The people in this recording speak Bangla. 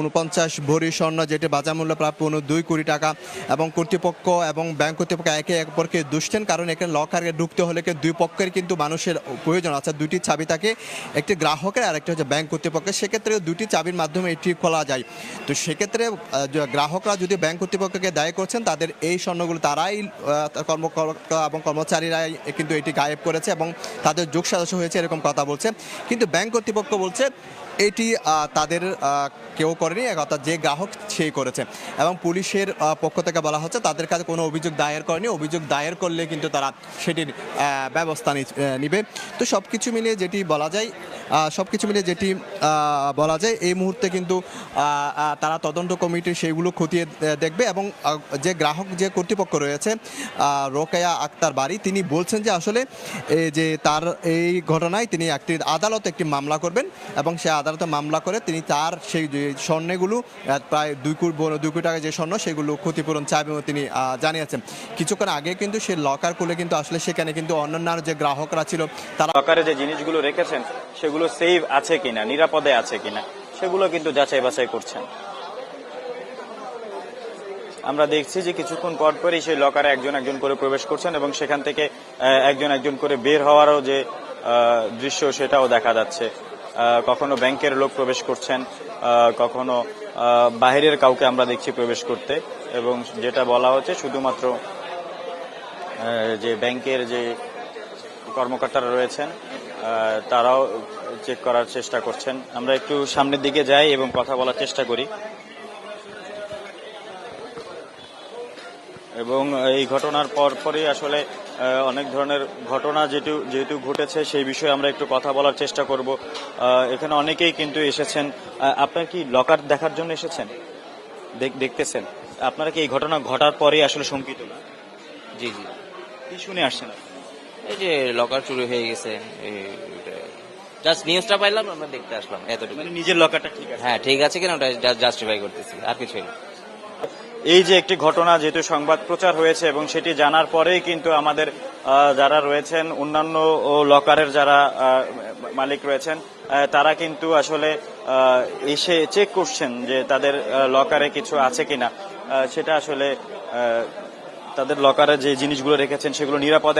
উনপঞ্চাশ ভরি স্বর্ণ, যেটি বাজার মূল্য প্রায় পনেরো দুই কোটি টাকা এবং কর্তৃপক্ষ এবং ব্যাংক কর্তৃপক্ষ একে অপরকে দুষছেন কারণ এখানে লকারে ঢুকতে হলে দুই পক্ষের কিন্তু মানুষের প্রয়োজন। আছে দুটি চাবি থাকে একটি গ্রাহকের আর একটা হচ্ছে ব্যাংক কর্তৃপক্ষের। সেক্ষেত্রে দুটি চাবির মাধ্যমে এটি খোলা যায়। তো সেক্ষেত্রে গ্রাহকরা যদি ব্যাংক কর্তৃপক্ষকে দায়ী করছেন, তাদের এই স্বর্ণগুলো তারাই কর্মকর্তা এবং কর্মচারীরাই কিন্তু এটি গায়েব করেছে এবং তাদের যোগ সদস্য হয়েছে, এরকম কথা বলছে। কিন্তু ব্যাংক কর্তৃপক্ষ বলছে এটি তাদের কেউ করেনি, অর্থাৎ যে গ্রাহক সেই করেছে। এবং পুলিশের পক্ষ থেকে বলা হচ্ছে তাদের কাছে কোনো অভিযোগ দায়ের করেনি। অভিযোগ দায়ের করলে কিন্তু তারা সেটির ব্যবস্থা নিবে। তো সব কিছু মিলিয়ে যেটি বলা যায় সব কিছু মিলিয়ে যেটি বলা যায়, এই মুহূর্তে কিন্তু তারা তদন্ত কমিটি সেইগুলো খতিয়ে দেখবে এবং যে গ্রাহক যে কর্তৃপক্ষ রয়েছে রোকেয়া আক্তার বাড়ি, তিনি বলছেন যে আসলে যে তার এই ঘটনায় তিনি একটি আদালতে একটি মামলা করবেন এবং সে আদালতে মামলা করে তিনি তার সেই স্বর্ণগুলো প্রায় দুই কোটি দুই কোটি টাকা যে স্বর্ণ, সেগুলো ক্ষতিপূরণ চাইবে বলে তিনি জানিয়েছেন। কিছুক্ষণ আগে কিন্তু সে লকার খুলে কিন্তু আসলে সেখানে কিন্তু অন্যান্য যে গ্রাহকরা ছিল, তারা লকারে যে জিনিসগুলো রেখেছেন, সেগুলো সেভ আছে কিনা, নিরাপদে আছে কিনা, সেগুলো কিন্তু যাচাই বাছাই করছেন। আমরা দেখছি যে কিছুক্ষণ পর পরই সেই লকারে একজন একজন করে প্রবেশ করছেন এবং সেখান থেকে একজন একজন করে বের হওয়ারও যে দৃশ্য সেটাও দেখা যাচ্ছে। কখনো ব্যাংকের লোক প্রবেশ করছেন কখনো আহ, বাইরের কাউকে আমরা দেখছি প্রবেশ করতে এবং যেটা বলা হচ্ছে শুধুমাত্র যে ব্যাংকের যে কর্মকর্তারা রয়েছেন তারাও চেক করার চেষ্টা করছেন। আমরা একটু সামনের দিকে যাই এবং কথা বলার চেষ্টা করি। এবং এই ঘটনার পর পরই আসলে অনেক ধরনের ঘটনা যেটু যেহেতু ঘটেছে সেই বিষয়ে আমরা একটু কথা বলার চেষ্টা করব। এখানে অনেকেই কিন্তু এসেছেন। আপনার কি লকার দেখার জন্য এসেছেন? দেখ- দেখতেছেন? আপনারা কি এই ঘটনা ঘটার পরেই আসলে শঙ্কিত? জি জি। কি শুনে আসছেন? এই যে লকার চুরি হয়ে গেছে জাস্ট নিউজটা পাইলাম আমরা দেখতে আসলাম এতটুকু মানে নিজের লকারটা ঠিক আছে? হ্যাঁ ঠিক আছে কিনা ওটা জাস্টিফাই করতেছি আর কিছুই না। এই যে একটি ঘটনা যেহেতু সংবাদ প্রচার হয়েছে এবং সেটি জানার পরেই কিন্তু আমাদের যারা রয়েছেন, অন্যান্য লকারের যারা মালিক রয়েছেন তারা কিন্তু আসলে এসে চেক করছেন যে তাদের লকারে কিছু আছে কিনা। সেটা আসলে তাদের লকারে যে জিনিসগুলো রেখেছেন সেগুলো নিরাপদে